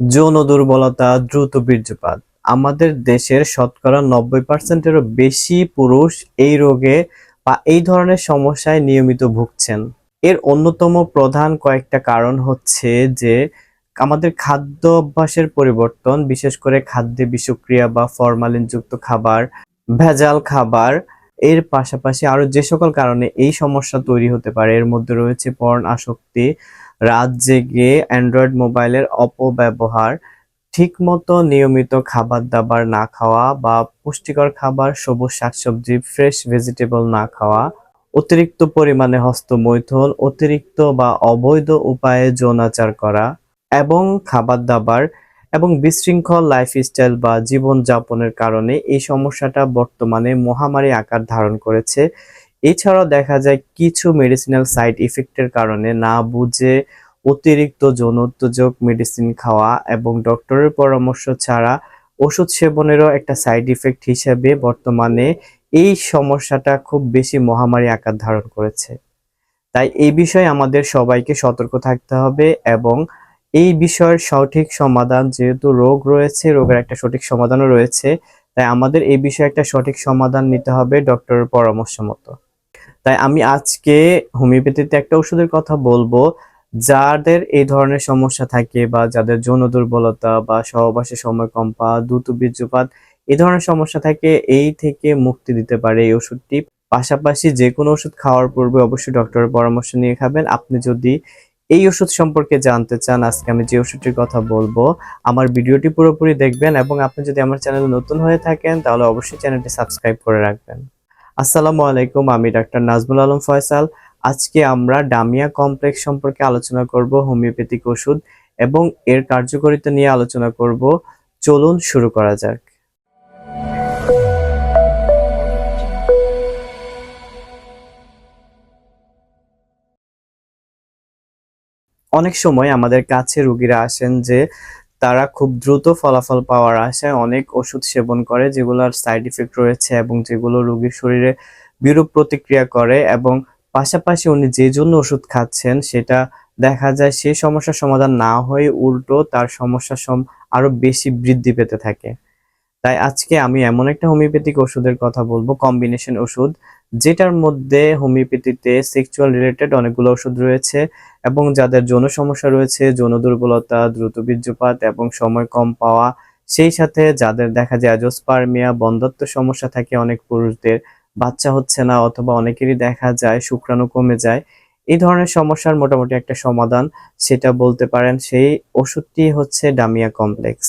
যৌন দুর্বলতা, দ্রুত বীর্যপাত। আমাদের দেশের শতকরা নব্বই পার্সেন্টেরও বেশি পুরুষ এই রোগে বা এই ধরনের সমস্যায় নিয়মিত ভুগছেন। এর অন্যতম প্রধান কয়েকটা কারণ হচ্ছে যে, আমাদের খাদ্য অভ্যাসের পরিবর্তন, বিশেষ করে খাদ্যে বিষক্রিয়া বা ফরমালিনযুক্ত খাবার, ভেজাল খাবার, এর পাশাপাশি আরও যে সকল কারণে এই সমস্যা তৈরি হতে পারে, এর মধ্যে রয়েছে পর্ন আসক্তি রাত জেগে অ্যান্ড্রয়েড মোবাইলের অপব্যবহার, ঠিকমতো নিয়মিত খাবার দাবার না খাওয়া বা পুষ্টিকর খাবার, সবুজ শাকসবজি, ফ্রেশ ভেজিটেবল না খাওয়া, অতিরিক্ত পরিমাণে হস্তমৈথুন, অতিরিক্ত বা অবৈধ উপায়ে যৌনাচার করা এবং খাবার দাবার এবং বিশৃঙ্খল লাইফস্টাইল বা জীবনযাপনের কারণে এই সমস্যাটা বর্তমানে মহামারী আকার ধারণ করেছে। এছাড়াও দেখা যায় কিছু মেডিসিনাল সাইড ইফেক্টের কারণে না বুঝে অতিরিক্ত যৌন মেডিসিন খাওয়া এবং ডক্টরের পরামর্শ ছাড়া ওষুধ সেবনেরও একটা সাইড ইফেক্ট হিসেবে বর্তমানে এই সমস্যাটা খুব বেশি মহামারী আকার ধারণ করেছে। তাই এই বিষয়ে আমাদের সবাইকে সতর্ক থাকতে হবে এবং এই বিষয়ের সঠিক সমাধান যেহেতু রোগ রয়েছে, রোগের একটা সঠিক সমাধানও রয়েছে, তাই আমাদের এই বিষয়ে একটা সঠিক সমাধান নিতে হবে ডক্টরের পরামর্শ মতো। তাই আমি আজকে হোমিওপ্যাথিতে একটা ওষুধের কথা বলব। যাদের এই ধরনের সমস্যা থাকে বা যাদের যৌন দুর্বলতা বা সহবাসের সময় কম্পা দ্রুত বীর্যপাত এই ধরনের সমস্যা থাকে, এই থেকে মুক্তি দিতে পারে এই ওষুধটি। পাশাপাশি যে কোনো ওষুধ খাওয়ার পূর্বে অবশ্যই ডক্টরের পরামর্শ নিয়ে খাবেন। আপনি যদি এই ওষুধ সম্পর্কে জানতে চান, আজকে আমি যে ওষুধটির কথা বলব, আমার ভিডিওটি পুরোপুরি দেখবেন এবং আপনি যদি আমার চ্যানেলে নতুন হয়ে থাকেন, তাহলে অবশ্যই চ্যানেলটি সাবস্ক্রাইব করে রাখবেন। আসসালামু আলাইকুম, আমি ডাক্তার নাজমুল আলম ফয়সাল। আজকে আমরা ডামিয়া কমপ্লেক্স সম্পর্কে আলোচনা করব, হোমিওপ্যাথিক ওষুধ এবং এর কার্যকারিতা নিয়ে আলোচনা করব। চলুন শুরু করা যাক। অনেক সময় আমাদের কাছে রুগীরা আসেন যে তারা খুব দ্রুত ফলাফল পাওয়ার আশায় অনেক ওষুধ সেবন করে, যেগুলোর সাইড ইফেক্ট রয়েছে এবং যেগুলো রোগীর শরীরে বিরূপ প্রতিক্রিয়া করে এবং পাশাপাশি উনি যে জন্য ওষুধ খাচ্ছেন সেটা দেখা যায় সেই সমস্যার সমাধান না হয়ে উল্টো তার সমস্যা সম আরও বেশি বৃদ্ধি পেতে থাকে। তাই আজকে আমি এমন একটা হোমিওপ্যাথিক ওষুধের কথা বলব কম্বিনেশন ওষুধ। যেটার মধ্যে হোমিওপ্যাথিতে সেক্সুয়াল রিলেটেড অনেকগুলো ওষুধ রয়েছে এবং যাদের যৌন সমস্যা রয়েছে, যৌন দুর্বলতা, দ্রুত বীর্যপাত এবং সময় কম পাওয়া, সেই সাথে যাদের দেখা যায় অ্যাজোস্পার্মিয়া বন্ধত্ব সমস্যা থাকে অনেক পুরুষদের, বাচ্চা হচ্ছে না অথবা অনেকেরই দেখা যায় শুক্রাণু কমে যায়, এই ধরনের সমস্যার মোটামুটি একটা সমাধান সেটা বলতে পারেন সেই ওষুধটি হচ্ছে ডামিয়া কমপ্লেক্স।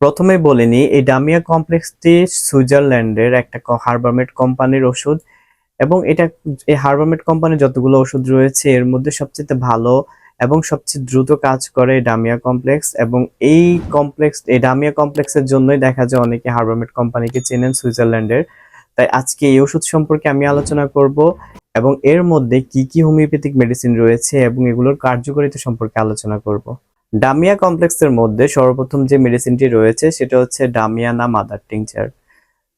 প্রথমে বলিনি এই ডামিয়া কমপ্লেক্সটি সুইজারল্যান্ডের একটা হার্বারমেট কোম্পানির ওষুধ এবং এটা এই হার্বারমেট কোম্পানির যতগুলো ওষুধ রয়েছে, এর মধ্যে সবচেয়ে ভালো এবং সবচেয়ে দ্রুত কাজ করে ডামিয়া কমপ্লেক্স এবং এই কমপ্লেক্স এই ডামিয়া কমপ্লেক্সের জন্যই দেখা যায় অনেকে হার্বারমেট কোম্পানিকে চেনেন সুইজারল্যান্ডের। তাই আজকে এই ওষুধ সম্পর্কে আমি আলোচনা করব এবং এর মধ্যে কি কি হোমিওপ্যাথিক মেডিসিন রয়েছে এবং এগুলোর কার্যকারিতা সম্পর্কে আলোচনা করব। ডামিয়া কমপ্লেক্সের মধ্যে সর্বপ্রথম যে মেডিসিনটি রয়েছে, সেটা হচ্ছে ডামিয়ানা মাদার টিংচার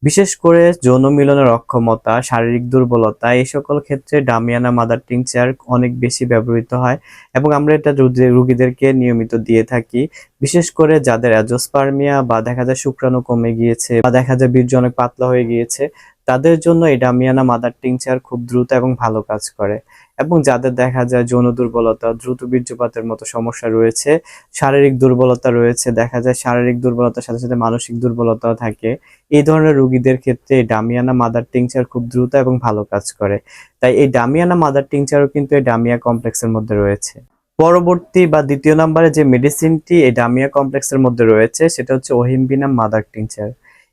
বিশেষ করে যৌন মিলনের অক্ষমতা, শারীরিক দুর্বলতা, এই সকল ক্ষেত্রে ডামিয়ানা, মাদার টিংচার অনেক বেশি ব্যবহৃত হয় এবং আমরা এটা রুগীদেরকে নিয়মিত দিয়ে থাকি। বিশেষ করে যাদের অ্যাজোস্পার্মিয়া বা দেখা যায় শুক্রাণু কমে গিয়েছে বা দেখা যায় বীর্য অনেক পাতলা হয়ে গিয়েছে তাদের জন্য এই ডামিয়ানা মাদার টিংচার খুব দ্রুত এবং ভালো কাজ করে। এবং যাদের দেখা যায় যৌন দুর্বলতা, দ্রুত বীর্যপাতের মতো সমস্যা রয়েছে, শারীরিক দুর্বলতা রয়েছে, দেখা যায় শারীরিক দুর্বলতার সাথে সাথে মানসিক দুর্বলতাও থাকে, এই ধরনের রোগীদের ক্ষেত্রে এই ডামিয়ানা মাদার টিংচার খুব দ্রুত এবং ভালো কাজ করে। তাই এই ডামিয়ানা মাদার টিংচারও কিন্তু এই ডামিয়া কমপ্লেক্সের মধ্যে রয়েছে। পরবর্তী বা দ্বিতীয় নম্বরে যে মেডিসিনটি এই ডামিয়া কমপ্লেক্সের মধ্যে রয়েছে, সেটা হচ্ছে ওহিমবিনাম মাদার টিংচার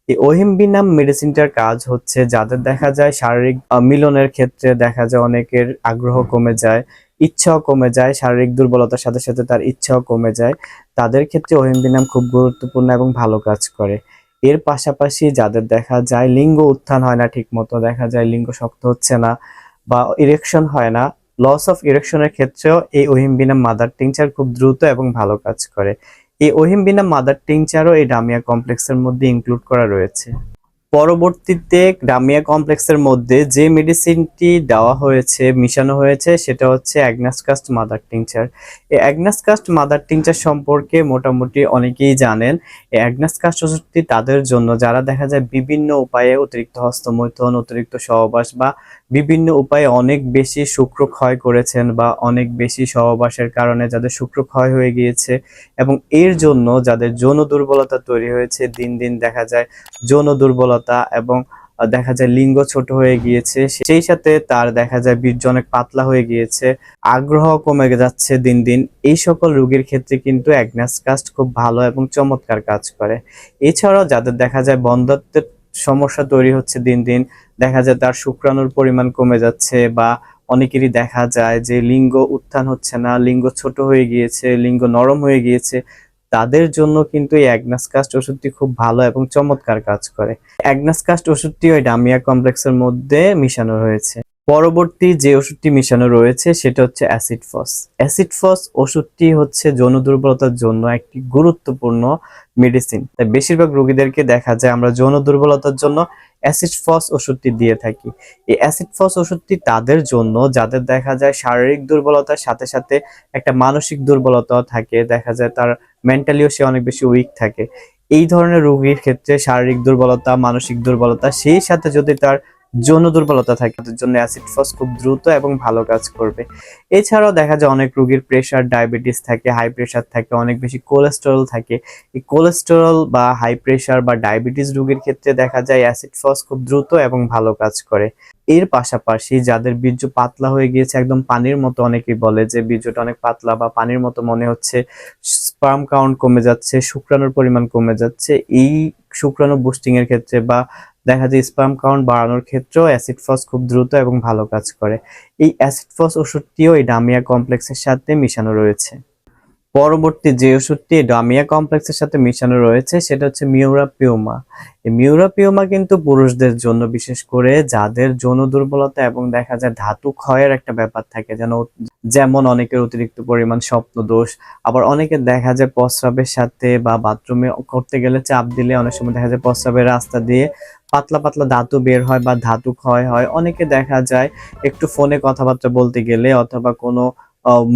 এই ওহিমবিনাম মেডিসিনটার কাজ হচ্ছে যাদের দেখা যায় শারীরিক মিলনের ক্ষেত্রে দেখা যায় অনেকের আগ্রহ কমে যায়, ইচ্ছাও কমে যায়, শারীরিক দুর্বলতার সাথে সাথে তার ইচ্ছাও কমে যায়। তাদের ক্ষেত্রে ওহিমবিনাম খুব গুরুত্বপূর্ণ এবং ভালো কাজ করে। এর পাশাপাশি যাদের দেখা যায় লিঙ্গ উত্থান হয় না ঠিক মতো দেখা যায় লিঙ্গ শক্ত হচ্ছে না বা ইরেকশন হয় না লস অফ ইরেকশনের ক্ষেত্রেও এই ওহিমবিনাম মাদার টিংচার খুব দ্রুত এবং ভালো কাজ করে। এই ওহিমবিনাম মাদার টিংচারও এই ডামিয়া কমপ্লেক্সের মধ্যে ইনক্লুড করা রয়েছে। পরবর্তীতে ডামিয়া কমপ্লেক্সের মধ্যে যে মেডিসিনটি দেওয়া হয়েছে, মিশানো হয়েছে, সেটা হচ্ছে অ্যাগনাসকাস্ট মাদার টিংচার এই অ্যাগনাসকাস্ট মাদার টিংচার সম্পর্কে মোটামুটি অনেকেই জানেন। এই অ্যাগনাসকাস্ট ওষুধটি তাদের জন্য যারা দেখা যায় বিভিন্ন উপায়ে অতিরিক্ত হস্তমৈথন, অতিরিক্ত সহবাস বা বিভিন্ন উপায়ে অনেক বেশি শুক্র ক্ষয় করেছেন বা অনেক বেশি সহবাসের কারণে যাদের শুক্র ক্ষয় হয়ে গিয়েছে এবং এর জন্য যাদের যৌন দুর্বলতা তৈরি হয়েছে, দিন দিন দেখা যায় যৌন দুর্বলতা এবং দেখা যায় লিঙ্গ ছোট হয়ে গিয়েছে সেই সাথে তার দেখা যায় বীর্য অনেক পাতলা হয়ে গিয়েছে, আগ্রহ কমে যাচ্ছে দিন দিন। এই সকল রোগীর ক্ষেত্রে কিন্তু অ্যাগনাস কাস্ট খুব ভালো এবং চমৎকার কাজ করে। এছাড়াও যাদের দেখা যায় বন্ধত্বের সমস্যা তৈরি হচ্ছে দিন দিন, দেখা যায় তার শুক্রাণুর পরিমাণ কমে যাচ্ছে বা অনেকেরই দেখা যায় যে লিঙ্গ উত্থান হচ্ছে না, লিঙ্গ ছোট হয়ে গিয়েছে, লিঙ্গ নরম হয়ে গিয়েছে। তাদের জন্য কিন্তু এই অ্যাগনাসকাস্ট ওষুধটি খুব ভালো এবং চমৎকার কাজ করে। অ্যাগনাসকাস্ট ওষুধটি ওই ডামিয়া কমপ্লেক্সের মধ্যে মিশানো রয়েছে পরবর্তী যে ওষুধটি মিশানো রয়েছে সেটা হচ্ছে অ্যাসিড ফস অ্যাসিড ফস ওষুধটি হচ্ছে যৌন দুর্বলতার জন্য একটি গুরুত্বপূর্ণ মেডিসিন তাই বেশিরভাগ রোগীদেরকে দেখা যায় আমরা যৌন দুর্বলতার জন্য অ্যাসিড ফস ওষুধটি দিয়ে থাকি। এই অ্যাসিড ফস ওষুধটি তাদের জন্য, যাদের দেখা যায় শারীরিক দুর্বলতার সাথে সাথে একটা মানসিক দুর্বলতাও থাকে, দেখা যায় তার মেন্টালিও সে অনেক বেশি উইক থাকে। এই ধরনের রোগীর ক্ষেত্রে শারীরিক দুর্বলতা, মানসিক দুর্বলতা, সেই সাথে যদি তার যৌন দুর্বলতা থাকে, তাদের জন্য অ্যাসিড ফস খুব দ্রুত এবং ভালো কাজ করবে। এছাড়াও দেখা যায় অনেক রোগীর প্রেশার ডায়াবেটিস থাকে হাই প্রেশার থাকে, অনেক বেশি কোলেস্টেরল থাকে। এই কোলেস্টেরল বা হাই প্রেশার বা ডায়াবেটিস রোগীর ক্ষেত্রে দেখা যায় অ্যাসিড ফস খুব দ্রুত এবং ভালো কাজ করে। এর পাশাপাশি যাদের বীর্য পাতলা হয়ে গিয়েছে, একদম পানির মতো অনেকেই বলে যে বীর্যটা অনেক পাতলা বা পানির মতো মনে হচ্ছে স্পার্ম কাউন্ট কমে যাচ্ছে, শুক্রাণুর পরিমাণ কমে যাচ্ছে। এই শুক্রাণু বুস্টিং এর ক্ষেত্রে বা দেখা যায় স্পাম কাউন্ট বাড়ানোর ক্ষেত্রেও অ্যাসিড ফস খুব দ্রুত এবং ভালো কাজ করে। এই অ্যাসিড ফস ওষুধটিও এই ডামিয়া কমপ্লেক্সের সাথে মিশানো রয়েছে। পরবর্তী যে ওষুধটি ডামিয়া কমপ্লেক্সের সাথে মিশানো রয়েছে, সেটা হচ্ছে মিউরা পিওমা এই মিউরা পিওমা কিন্তু পুরুষদের জন্য, বিশেষ করে যাদের যৌন দুর্বলতা এবং দেখা যায় ধাতু ক্ষয়ের একটা ব্যাপার থাকে, যেন যেমন অনেকের অতিরিক্ত পরিমাণ স্বপ্ন দোষ আবার অনেকের দেখা যায় প্রস্রাবের সাথে বা বাথরুমে করতে গেলে চাপ দিলে অনেক সময় দেখা যায় প্রস্রাবের রাস্তা দিয়ে পাতলা পাতলা ধাতু বের হয় বা ধাতু ক্ষয় হয়। অনেকে দেখা যায় একটু ফোনে কথাবার্তা বলতে গেলে অথবা কোনো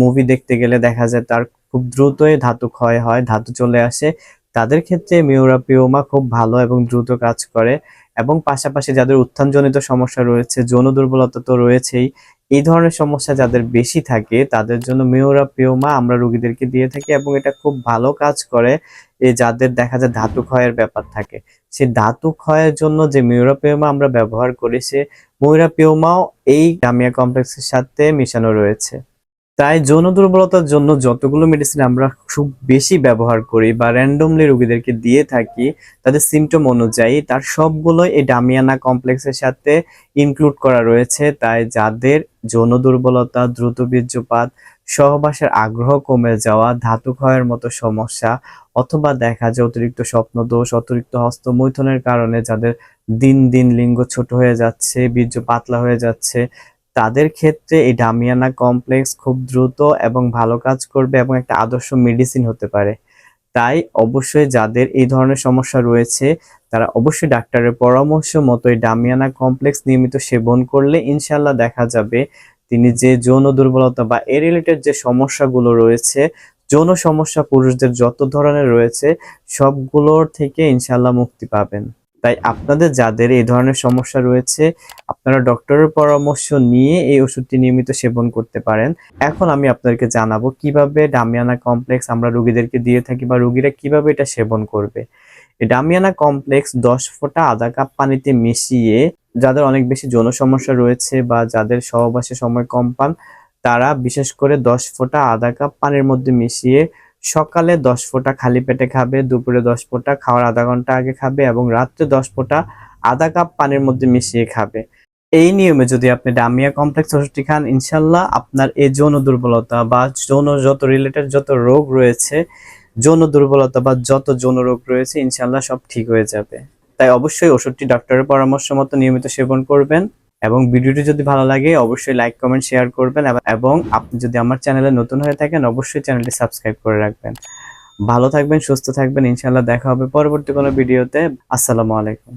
মুভি দেখতে গেলে দেখা যায় তার খুব দ্রুতই ধাতু ক্ষয় হয়, ধাতু চলে আসে। তাদের ক্ষেত্রে মিউরাপিওমা খুব ভালো এবং দ্রুত কাজ করে এবং পাশাপাশি যাদের উত্থানজনিত সমস্যা রয়েছে, যৌন দুর্বলতা তো রয়েছেই, এই ধরনের সমস্যা যাদের বেশি থাকে, তাদের জন্য মিউরাপিওমা আমরা রোগীদেরকে দিয়ে থাকি এবং এটা খুব ভালো কাজ করে যাদের দেখা যায় ধাতু ক্ষয়ের ব্যাপার থাকে। সে ধাতু ক্ষয়ের জন্য যে মিউরাপিওমা আমরা ব্যবহার করি, সে মিউরাপিওমাও এই জামিয়া কমপ্লেক্সের সাথে মিশানো রয়েছে। তাই যৌন দুর্বলতার জন্য যতগুলো মেডিসিন আমরা খুব বেশি ব্যবহার করি বা র্যান্ডমলি রোগীদেরকে দিয়ে থাকি, তাদের সিমটম অনুযায়ী তার সবগুলোই এই ডামিয়ানা কমপ্লেক্সের সাথে ইনক্লুড করা রয়েছে। তাই যাদের যৌন দুর্বলতা, দ্রুত বীর্যপাত, সহবাসের আগ্রহ কমে যাওয়া ধাতু ক্ষয়ের মতো সমস্যা, অথবা দেখা যায় অতিরিক্ত স্বপ্ন দোষ অতিরিক্ত হস্তমৈথনের কারণে যাদের দিন দিন লিঙ্গ ছোট হয়ে যাচ্ছে, বীর্য পাতলা হয়ে যাচ্ছে তাদের ক্ষেত্রে এই ডামিয়ানা কমপ্লেক্স খুব দ্রুত এবং ভালো কাজ করবে এবং একটা আদর্শ মেডিসিন হতে পারে। তাই অবশ্যই যাদের এই ধরনের সমস্যা রয়েছে, তারা অবশ্যই ডাক্তারের পরামর্শ মতো এই ডামিয়ানা কমপ্লেক্স নিয়মিত সেবন করলে ইনশাল্লাহ দেখা যাবে তিনি যে যৌন দুর্বলতা বা এ রিলেটেড যে সমস্যাগুলো রয়েছে, যৌন সমস্যা পুরুষদের যত ধরনের রয়েছে, সবগুলোর থেকে ইনশাল্লাহ মুক্তি পাবেন। তাই আপনাদের যাদের এই ধরনের সমস্যা রয়েছে, আপনারা ডক্টরের পরামর্শ নিয়ে এই ওষুধটি নিয়মিত সেবন করতে পারেন। এখন আমি আপনাদেরকে জানাব কীভাবে ডামিয়ানা কমপ্লেক্স আমরা রোগীদেরকে দিয়ে থাকি বা রোগীরা কীভাবে এটা সেবন করবে। ডামিয়ানা কমপ্লেক্স দশ ফোঁটা আধা কাপ পানিতে মিশিয়ে যাদের অনেক বেশি যৌন সমস্যা রয়েছে বা যাদের সহবাসে সময় কম পান, তারা বিশেষ করে দশ ফোঁটা আধা কাপ পানির মধ্যে মিশিয়ে সকালে দশ ফোঁটা খালি পেটে খাবে, দুপুরে দশ ফোঁটা, খাওয়ার আধা ঘণ্টা আগে খাবে এবং রাত্রে দশ ফোঁটা আধা কাপ পানির মধ্যে মিশিয়ে খাবে। এই নিয়মে যদি আপনি ডামিয়া কমপ্লেক্স ওষুধটি খান ইনশাল্লাহ আপনার এই যৌন দুর্বলতা বা যৌন যত রিলেটেড যত রোগ রয়েছে, যৌন দুর্বলতা বা যত যৌন রোগ রয়েছে ইনশাল্লাহ সব ঠিক হয়ে যাবে। তাই অবশ্যই ওষুধটি ডক্টরের পরামর্শ মতো নিয়মিত সেবন করবেন। এবং ভিডিওটি যদি ভালো লাগে, অবশ্যই লাইক কমেন্ট শেয়ার করবেন এবং আপনি যদি আমার চ্যানেলে নতুন হয়ে থাকেন, অবশ্যই চ্যানেলটি সাবস্ক্রাইব করে রাখবেন। ভালো থাকবেন, সুস্থ থাকবেন ইনশাল্লাহ দেখা হবে পরবর্তী কোনো ভিডিওতে। আসসালামু আলাইকুম।